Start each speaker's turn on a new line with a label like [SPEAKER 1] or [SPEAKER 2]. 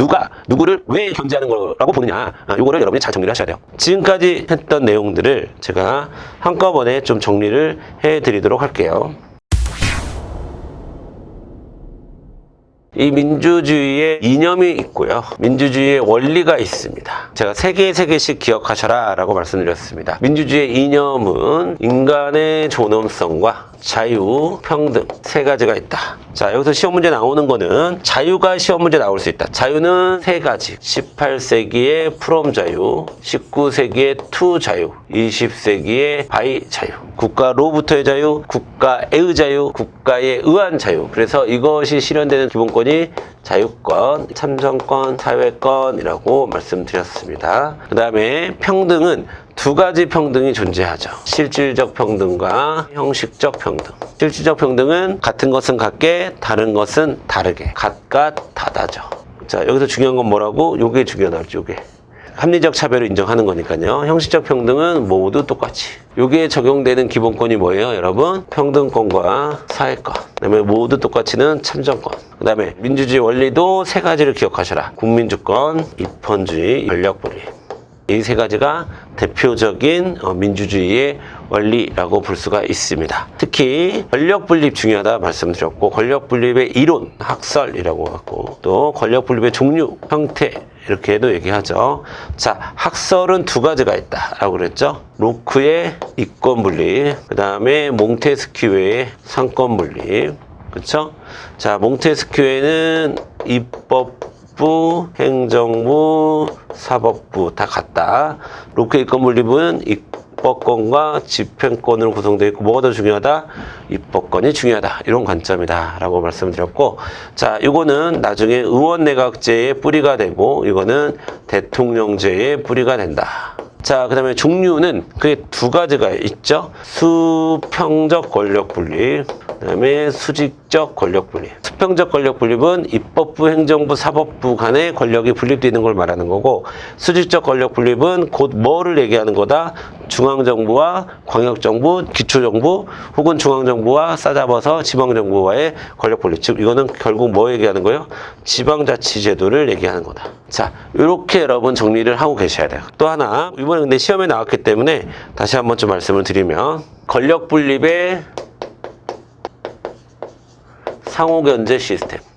[SPEAKER 1] 누가 누구를 왜 견제하는 거라고 보느냐. 아, 요거를 여러분이 잘 정리를 하셔야 돼요. 지금까지 했던 내용들을 제가 한꺼번에 좀 정리를 해 드리도록 할게요 이 민주주의의 이념이 있고요. 민주주의의 원리가 있습니다. 제가 세 개, 세 개씩 기억하셔라 라고 말씀드렸습니다. 민주주의의 이념은 인간의 존엄성과 자유, 평등 세 가지가 있다. 자, 여기서 시험 문제 나오는 거는 자유가 시험 문제 나올 수 있다. 자유는 세 가지. 18세기의 프롬 자유, 19세기의 투 자유, 20세기의 바이 자유. 국가로부터의 자유, 국가의 자유, 국가에 의한 자유. 그래서 이것이 실현되는 기본권이 자유권, 참정권, 사회권이라고 말씀드렸습니다. 그 다음에 평등은 두 가지 평등이 존재하죠. 실질적 평등과 형식적 평등. 실질적 평등은 같은 것은 같게, 다른 것은 다르게. 같과 다다죠. 자, 여기서 중요한 건 뭐라고? 요게 중요하다. 요게. 합리적 차별을 인정하는 거니까요. 형식적 평등은 모두 똑같이. 요게 적용되는 기본권이 뭐예요, 여러분? 평등권과 사회권. 그다음에 모두 똑같이는 참정권. 그다음에 민주주의 원리도 세 가지를 기억하셔라. 국민주권, 입헌주의, 권력분리. 이 세 가지가 대표적인 어, 민주주의의 원리라고 볼 수가 있습니다. 특히 권력 분립 중요하다 말씀드렸고 권력 분립의 이론, 학설이라고 하고 또 권력 분립의 종류, 형태 이렇게도 얘기하죠. 자, 학설은 두 가지가 있다라고 그랬죠. 로크의 이권 분립, 그 다음에 몽테스키웨의 상권 분립, 그렇죠? 자, 몽테스키웨는 입법부, 행정부, 사법부 다 같다. 로크의 이권 분립은 입법권과 집행권으로 구성되어 있고 뭐가 더 중요하다? 입법권이 중요하다. 이런 관점이다. 라고 말씀드렸고 자, 이거는 나중에 의원 내각제의 뿌리가 되고 이거는 대통령제의 뿌리가 된다. 자, 그 다음에 종류는 그게 두 가지가 있죠. 수평적 권력 분립, 그 다음에 수직적 권력 분립. 수평적 권력 분립은 입법부, 행정부, 사법부 간의 권력이 분립되는 걸 말하는 거고, 수직적 권력 분립은 곧 뭐를 얘기하는 거다? 중앙정부와 광역정부, 기초정부, 혹은 중앙정부와 싸잡아서 지방정부와의 권력 분립. 즉, 이거는 결국 뭐 얘기하는 거예요? 지방자치제도를 얘기하는 거다. 자, 이렇게 여러분 정리를 하고 계셔야 돼요. 또 하나, 이번에 근데 시험에 나왔기 때문에 다시 한 번 좀 말씀을 드리면, 권력 분립의 상호견제 시스템.